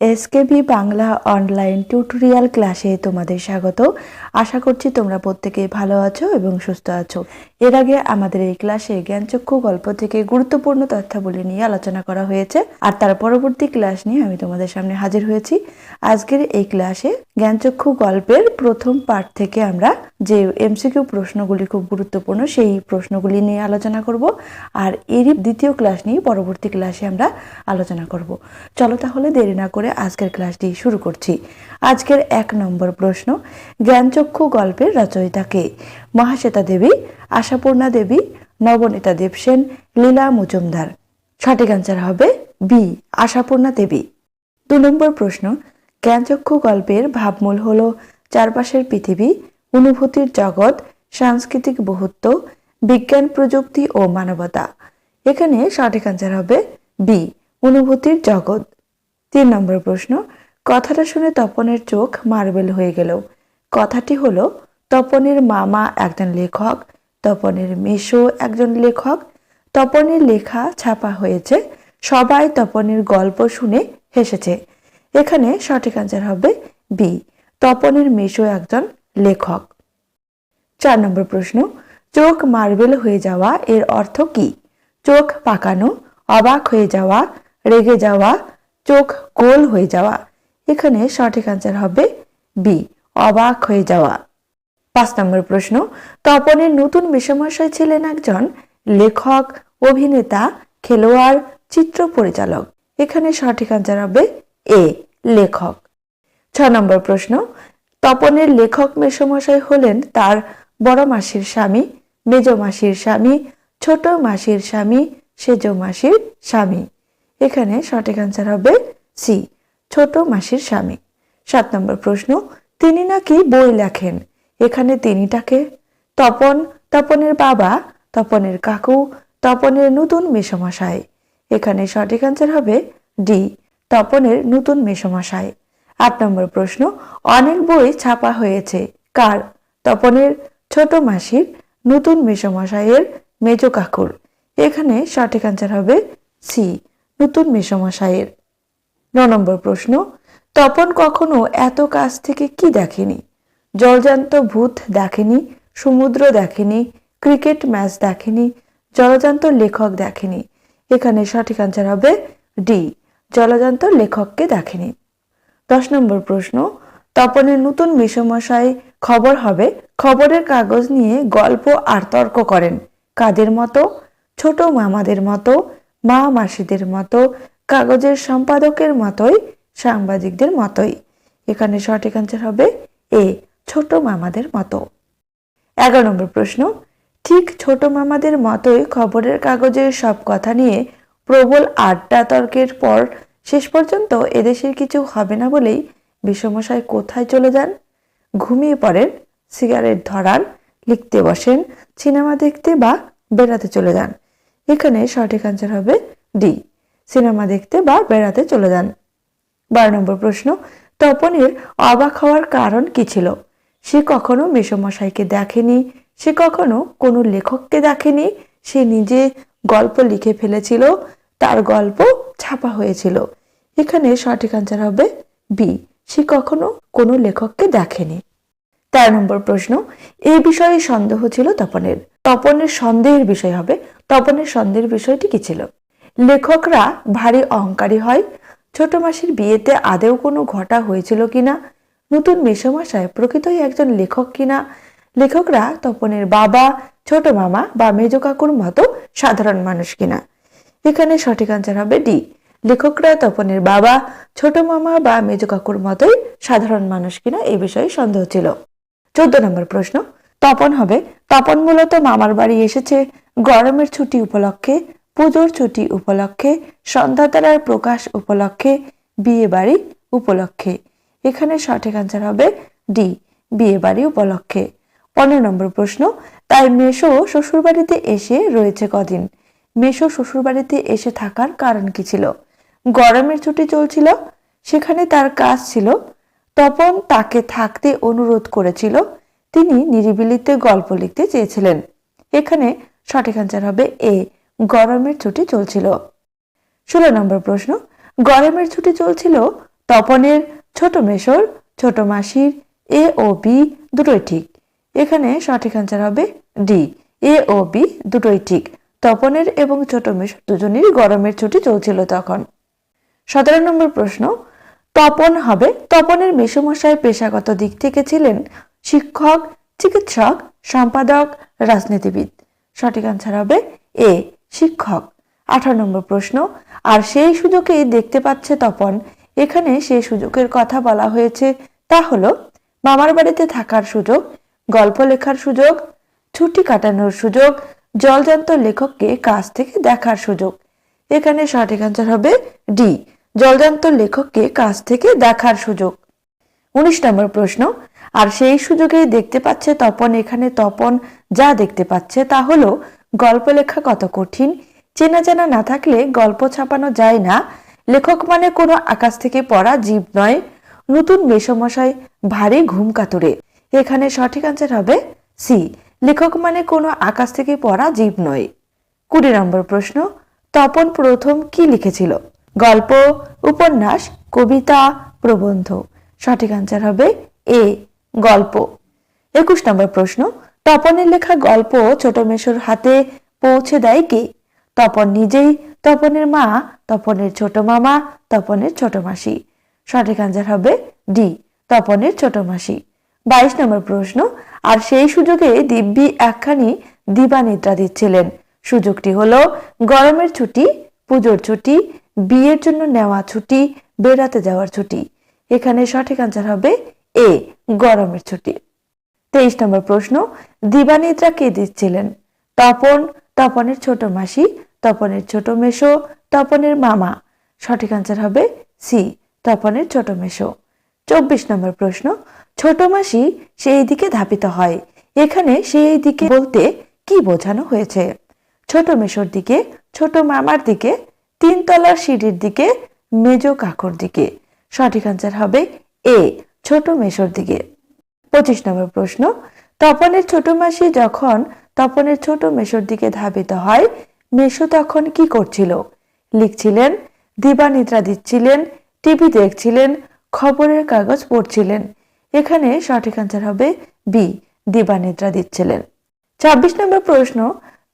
SKB Bangla online tutorial ক্লাসে তোমাদের স্বাগত। আশা করছি তোমরা প্রত্যেকেই ভালো আছো এবং সুস্থ আছো। এর আগে আমাদের এই ক্লাসে জ্ঞানচক্ষু গল্প থেকে গুরুত্বপূর্ণ তথ্যাবলী নিয়ে আলোচনা করা হয়েছে, আর তার পরবর্তী ক্লাস নিয়ে আমি তোমাদের সামনে হাজির হয়েছি। আজকের এই ক্লাসে জ্ঞানচক্ষু গল্পের প্রথম পার্ট থেকে আমরা যে এমসিকিউ প্রশ্নগুলি খুব গুরুত্বপূর্ণ সেই প্রশ্নগুলি নিয়ে আলোচনা করব, আর এরই দ্বিতীয় ক্লাস নিয়ে পরবর্তী ক্লাসে আমরা আলোচনা করব। চলো তাহলে দেরি না করে আজকের ক্লাসটি শুরু করছি। আজকের এক নম্বর প্রশ্ন, জ্ঞানচক্ষু গল্পের রচয়িতাকে মহাশ্বেতা দেবী আশাপূর্ণা দেবী, নবনীতা দেবসেন, লীলা মজুমদার। সঠিক অ্যান্সার হবে বি আশাপূর্ণা দেবী। দু নম্বর প্রশ্ন, জ্ঞানচক্ষু গল্পের ভাবমূল হল চারপাশের পৃথিবী, অনুভূতির জগৎ, সাংস্কৃতিক বহুত্ব, বিজ্ঞান প্রযুক্তি ও মানবতা। এখানে সঠিক অ্যান্সার হবে বি অনুভূতির জগৎ। তিন নম্বর প্রশ্ন, কথাটা শুনে তপনের চোখ মার্বেল হয়ে গেল। কথাটি হলো, তপনের মামা একজন লেখক তপনের মেশো একজন লেখক। তপনের লেখা ছাপা হয়েছে। সবাই তপনের গল্প শুনে হেসেছে। এখানে সঠিক অ্যান্সার হবে বি তপনের মেশো একজন লেখক। চার নম্বর প্রশ্ন। চোখ মার্বেল হয়ে যাওয়া এর অর্থ কি? চোখ পাকানো, অবাক হয়ে যাওয়া, রেগে যাওয়া, চোখ গোল হয়ে যাওয়া। এখানে সঠিক অ্যান্সার হবে বি অবাক হয়ে যাওয়া। পাঁচ নম্বর প্রশ্ন তপনের নতুন বিষমশয় ছিলেন একজন লেখক, অভিনেতা, খেলোয়াড়, চিত্র পরিচালক। এখানে সঠিক অ্যান্সার হবে এ, লেখক। ছ নম্বর প্রশ্ন, তপনের লেখক মেসমশাই হলেন তার বড় মাসির স্বামী, মেজ মাসির স্বামী, ছোট মাসির স্বামী, সেজ মাসির স্বামী। এখানে সঠিক অ্যান্সার হবে সি, ছোট মাসির স্বামী। সাত নম্বর প্রশ্ন, তিনি নাকি বই লেখেন? এখানে তিনিটাকে, তপন, তপনের বাবা, তপনের কাকু, তপনের নতুন মেসমশাই। এখানে সঠিক অ্যান্সার হবে ডি, তপনের নতুন মেসমশাই। আট নম্বর প্রশ্ন অনেক বই ছাপা হয়েছে কার? তপনের ছোট মাসির নতুন মেসমশাইয়ের মেজ কাকুর। এখানে সঠিক অ্যান্সার হবে সি, নতুন মেসমশাইয়ের। ন নম্বর প্রশ্ন, তপন কখনো এত কাছ থেকে কি দেখেনি? জলজান্ত ভূত দেখেনি, সমুদ্র দেখেনি, ক্রিকেট ম্যাচ দেখেনি জলজান্ত লেখক দেখেনি। এখানে সঠিক অ্যান্সার হবে ডি জলজান্ত লেখককে দেখেনি। দশ নম্বর প্রশ্ন, তপনের নতুন বিষমশাই খবর হবে, খবরের কাগজ নিয়ে গল্প আর তর্ক করেন। কাদের মতো? ছোট মামাদের মতো, মা মাসিদের মতো, কাগজের সম্পাদকের মতোই, সাংবাদিকদের মতোই। এখানে সঠিক অ্যান্সার হবে এ ছোট মামাদের মতো। এগারো নম্বর প্রশ্ন, ঠিক ছোট মামাদের মতোই খবরের কাগজের সব কথা নিয়ে প্রবল আড্ডা তর্কের পর শেষ পর্যন্ত এদেশের কিছু হবে না বলেই বিষমশাই কোথায় চলে যান? ঘুমিয়ে পড়েন, সিগারেট ধরান, লিখতে বসেন, সিনেমা দেখতে বা বেড়াতে চলে যান। এখানে সঠিক অ্যান্সার হবে ডি সিনেমা দেখতে বা বেড়াতে চলে যান। বারো নম্বর প্রশ্ন, তপনের অবাক হওয়ার কারণ কি ছিল? সে কখনো মেসমশাইকে দেখেনি, সে কখনো কোনো লেখককে দেখেনি। সে নিজে গল্প লিখে ফেলেছিল, তার গল্প ছাপা হয়েছিল। এখানে সঠিক আনসার হবে বি, সে কখনো কোনো লেখককে দেখেনি। তেরো নম্বর প্রশ্ন এই বিষয়ে সন্দেহ ছিল তপনের? তপনের সন্দেহের বিষয় হবে। তপনের সন্দেহের বিষয়টি কি ছিল? লেখকরা ভারী অহংকারী হয়। ছোট মাসির বিয়েতে আদেও কোনো ঘটা হয়েছিল কিনা? নতুন মেসমশায় প্রকৃতই একজন লেখক কিনা? লেখকরা তপনের বাবা, ছোট মামা বা মেজ কাকুর মতো সাধারণ মানুষ কিনা? এখানে সঠিক আনসার হবে ডি। লেখকরা তপনের বাবা, ছোট মামা বা মেজ কাকুর মতোই সাধারণ মানুষ কিনা এই বিষয়ে সন্দেহ ছিল। চোদ্দ নম্বর প্রশ্ন। তপন হবে। তপন মূলত মামার বাড়ি এসেছে। গরমের ছুটি উপলক্ষে, পুজোর ছুটি উপলক্ষে সন্ধ্যাতারার প্রকাশ উপলক্ষে বিয়ে বাড়ি উপলক্ষে। এখানে সঠিক আনসার হবে ডি বিয়ে বাড়ি উপলক্ষে। পনেরো নম্বর প্রশ্ন, তাই মেশো শ্বশুরবাড়িতে এসে রয়েছে কদিন? মেশো শ্বশুরবাড়িতে এসে থাকার কারণ কি ছিল? গরমের ছুটি চলছিল, সেখানে তার কাজ ছিল। তপন তাকে থাকতে অনুরোধ করেছিল, তিনি নিরিবিলিতে গল্প লিখতে চেয়েছিলেন। এখানে সঠিক আনসার হবে এ গরমের ছুটি চলছিল। ষোলো নম্বর প্রশ্ন, গরমের ছুটি চলছিল তপনের ছোট মেশর, ছোট মাসির, এ ও বি দুটোই ঠিক। এখানে সঠিক অ্যান্সার হবে ডি। এ ও বি দুটোই ঠিক। তপনের এবং ছোট মেশর দুজনেরই গরমের ছুটি চলছিল তখন। সতেরো নম্বর প্রশ্ন, তপন হবে তপনের মেসোমশাই পেশাগত দিক থেকে ছিলেন শিক্ষক, চিকিৎসক, সম্পাদক, রাজনীতিবিদ। সঠিক আনসার হবে এ, শিক্ষক। আঠারো নম্বর প্রশ্ন, আর সেই সুযোগেই দেখতে পাচ্ছে তপন এখানে সে সুযোগের কথা বলা হয়েছে। তা হলো, মামার বাড়িতে থাকার সুযোগ, গল্প লেখার সুযোগ, ছুটি কাটানোর সুযোগ, জলজান্ত লেখককে কাছ থেকে দেখার সুযোগ। এখানে সঠিক আনসার হবে ডি, জলজান্ত লেখককে কাছ থেকে দেখার সুযোগ। উনিশ নম্বর প্রশ্ন, আর সেই সুযোগেই দেখতে পাচ্ছে তপন, এখানে তপন যা দেখতে পাচ্ছে তা হলো, গল্প লেখা কত কঠিন, চেনা জানা না থাকলে গল্প ছাপানো যায় না লেখক মানে কোনো আকাশ থেকে পড়া জীব নয়। নতুন মেসমশাই ভারী ঘুম কাতুরে। এখানে সঠিক আনসার হবে সি লেখক মানে কোনো আকাশ থেকে পড়া জীব নয়। কুড়ি নম্বর প্রশ্ন, তপন প্রথম কি লিখেছিল? গল্প, উপন্যাস, কবিতা, প্রবন্ধ। সঠিক আনসার হবে এ গল্প। একুশ নম্বর প্রশ্ন, তপনের লেখা গল্প ছোট মেশোর হাতে পৌঁছে দেয় কে? তপন নিজেই তপনের মা, তপনের ছোট মামা, তপনের ছোট মাসি। সঠিক আনসার হবে ডি, তপনের ছোট মাসি। বাইশ নম্বর প্রশ্ন, আর সেই সুযোগে দিব্যি একখানি দিবানিদ্রা দিচ্ছিলেন। সুযোগটি হলো, গরমের ছুটি, পুজোর ছুটি, বিয়ের জন্য নেওয়া ছুটি, বেড়াতে যাওয়ার ছুটি। এখানে সঠিক আনসার হবে এ, গরমের ছুটি। তেইশ নম্বর প্রশ্ন, দিবানিদ্রা কে দিচ্ছিলেন? তপন, তপনের ছোট মাসি তপনের ছোট মেশো, তপনের মামা। সঠিক আনসার হবে সি, তপনের ছোট মেশো। চব্বিশ নম্বর প্রশ্ন, ছোট মাসি সেই দিকে ধাপিত হয়। এখানে সেই দিকে বলতে কি বোঝানো হয়েছে? ছোট মেশোর দিকে, ছোট মামার দিকে, তিনতলার সিঁড়ির দিকে, মেজ কাকুর দিকে। সঠিক আনসার হবে এ, ছোট মেশোর দিকে। পঁচিশ নম্বর প্রশ্ন, তপনের ছোট মাসি যখন তপনের ছোট মেশোর দিকে ধাবিত হয় মেশো তখন কি করছিল? লিখছিলেন, দিবানিদ্রা দিচ্ছিলেন, টিভি দেখছিলেন, খবরের কাগজ পড়ছিলেন। এখানে সঠিক আনসার হবে বি দিবানিদ্রা দিচ্ছিলেন। ছাব্বিশ নম্বর প্রশ্ন,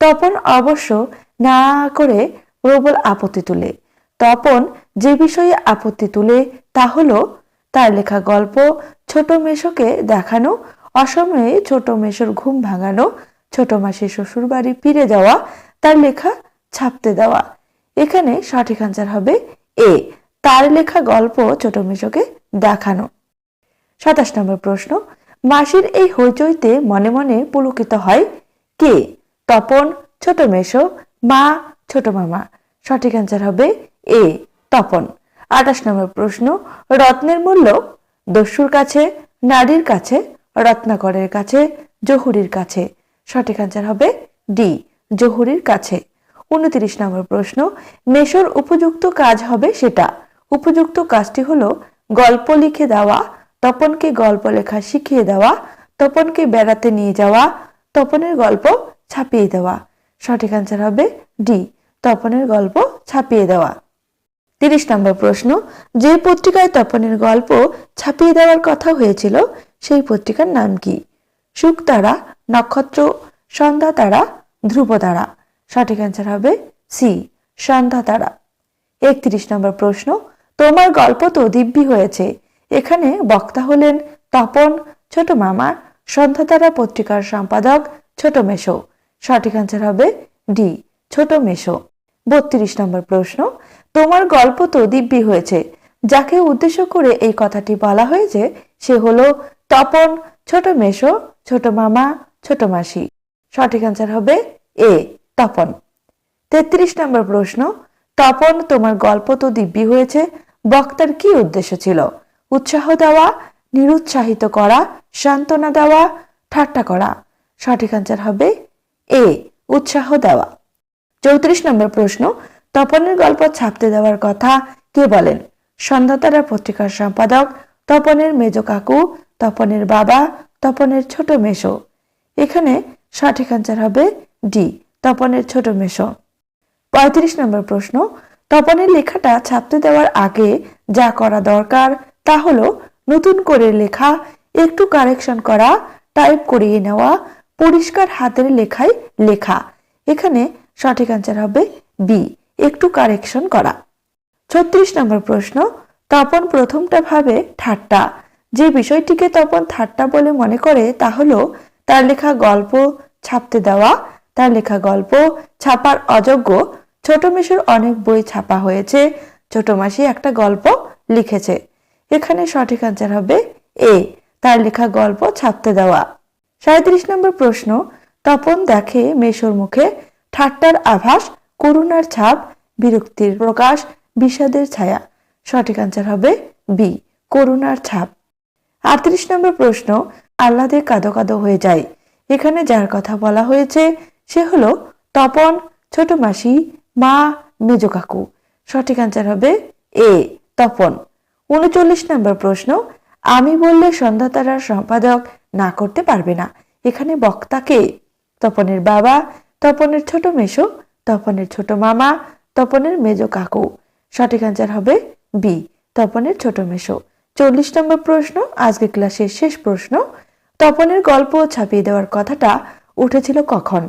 তপন অবশ্য না করে প্রবল আপত্তি তুলে। তপন যে বিষয়ে আপত্তি তুলে তা হলো, তার লেখা গল্প, ছোট মেশোকে দেখানো, অসময়ে ছোট মেশোর ঘুম ভাঙানো, ছোট মাসির শ্বশুর বাড়ি ফিরে যাওয়া তার লেখা ছাপতে দেওয়া। এখানে সঠিক আনসার হবে এ তার লেখা গল্প ছোট মেশোকে দেখানো। সাতাশ নম্বর প্রশ্ন, মাসির এই হইচইতে মনে মনে পুলকিত হয় কে তপন ছোট মেশো, মা ছোট মামা। সঠিক অ্যান্সার হবে এ তপন। আঠাশ নম্বর প্রশ্ন, রত্নের মূল্য দস্যুর কাছে, নারীর কাছে, রত্নাকরের কাছে, জহুরির কাছে? সঠিক অ্যান্সার হবে ডি জহুরির কাছে। উনত্রিশ নম্বর প্রশ্ন, মেশোর উপযুক্ত কাজ হবে সেটা। উপযুক্ত কাজটি হলো গল্প লিখে দেওয়া, তপনকে গল্প লেখা শিখিয়ে দেওয়া, তপনকে বেড়াতে নিয়ে যাওয়া, তপনের গল্প ছাপিয়ে দেওয়া। সঠিক আনসার হবে ডি তপনের গল্প ছাপিয়ে দেওয়া। তিরিশ নম্বর প্রশ্ন, যে পত্রিকায় তপনের গল্প ছাপিয়ে দেওয়ার কথা হয়েছিল, সেই পত্রিকার নাম কি? শুকতারা, নক্ষত্র সন্ধ্যা তারা ধ্রুব তারা সঠিক অ্যান্সার হবে সি সন্ধ্যা তারা একত্রিশ নম্বর প্রশ্ন, তোমার গল্প তো দিব্যি হয়েছে। এখানে বক্তা হলেন তপন, ছোট মামা সন্ধ্যা তারা পত্রিকার সম্পাদক, ছোট মেশো। সঠিক অ্যান্সার হবে ডি ছোট মেশো। বত্রিশ নম্বর প্রশ্ন, তোমার গল্প তো দিব্যি হয়েছে। যাকে উদ্দেশ্য করে এই কথাটি বলা হয়েছে, সে হলো তপন, ছোট মেশো, ছোট মামা, ছোট মাসি। সঠিক অ্যান্সার হবে এ তপন। তেত্রিশ নম্বর প্রশ্ন, তপন তোমার গল্প তো দিব্যি হয়েছে, বক্তার কি উদ্দেশ্য ছিল? উৎসাহ দেওয়া, নিরুৎসাহিত করা, সান্ত্বনা দেওয়া, ঠাট্টা করা? সঠিক অ্যান্সার হবে এ উৎসাহ দেওয়া। চৌত্রিশ নম্বর প্রশ্ন, তপনের গল্প ছাপতে দেওয়ার কথা কে বলেন? সন্ধ্যাতারা পত্রিকার সম্পাদক, তপনের মেজ কাকু, তপনের বাবা, তপনের ছোট মেশো এখানে সঠিক অ্যান্সার হবে ডি তপনের ছোট মেশো। পঁয়ত্রিশ নম্বর প্রশ্ন, তপনের লেখাটা ছাপতে দেওয়ার আগে যা করা দরকার তা হলো নতুন করে লেখা, একটু কারেকশন করা টাইপ করিয়ে নেওয়া, পরিষ্কার হাতের লেখায় লেখা। এখানে সঠিক অ্যান্সার হবে বি একটু কারেকশন করা। ছত্রিশ নম্বর প্রশ্ন, তপন প্রথমটা ভাবে ঠাট্টা। যে বিষয়টিকে তপন ঠাট্টা বলে মনে করে তা হলো তার লেখা গল্প ছাপতে দেওয়া, তার লেখা গল্প, ছাপার অযোগ্য, ছোট মেশুর অনেক বই ছাপা হয়েছে। ছোট মাসি একটা গল্প লিখেছে। এখানে সঠিক আনসার হবে এ, তার লেখা গল্প ছাপতে দেওয়া। সাঁত্রিশ নম্বর প্রশ্ন, তপন দেখে মেশোর মুখে ঠাট্টার আভাস, করুণার ছাপ, বিরক্তির প্রকাশ, বিষাদের ছায়া। সঠিক আনসার হবে বি, করুণার ছাপ। আটত্রিশ নম্বর প্রশ্ন, আহ্লাদে কাদো কাদো হয়ে যায়। এখানে যার কথা বলা হয়েছে, সে হলো তপন, ছোট মাসি, মা, মেজ কাকু। সঠিক আনসার হবে এ, তপন। উনচল্লিশ নম্বর প্রশ্ন, আমি বললে সন্ধ্যা তারার সম্পাদক না করতে পারবে না। এখানে বক্তাকে তপনের বাবা, তপনের ছোট মেশো তপনের ছোট মামা, তপনের মেজ কাকু। সঠিক আনসার হবে বি, তপনের ছোট মেশো চল্লিশ নম্বর প্রশ্ন আজকে ক্লাসের শেষ প্রশ্ন তপনের গল্প ছাপিয়ে দেওয়ার কথাটা উঠেছিল কখন?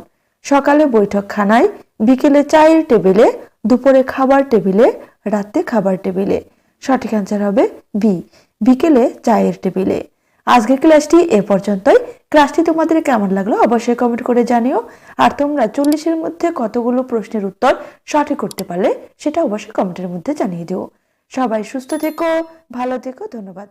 সকালে বৈঠকখানায়, বিকেলে চায়ের টেবিলে, দুপুরে খাবার টেবিলে রাতে খাবার টেবিলে। সঠিক অ্যান্সার হবে বি বিকেলে চায়ের টেবিলে। আজকের ক্লাসটি এ পর্যন্তই। ক্লাসটি তোমাদের কেমন লাগল অবশ্যই কমেন্ট করে জানিও। আর তোমরা চল্লিশের মধ্যে কতগুলো প্রশ্নের উত্তর সঠিক করতে পারলে সেটা অবশ্যই কমেন্টের মধ্যে জানিয়ে দিও। সবাই সুস্থ থেকো, ভালো থেকো, ধন্যবাদ।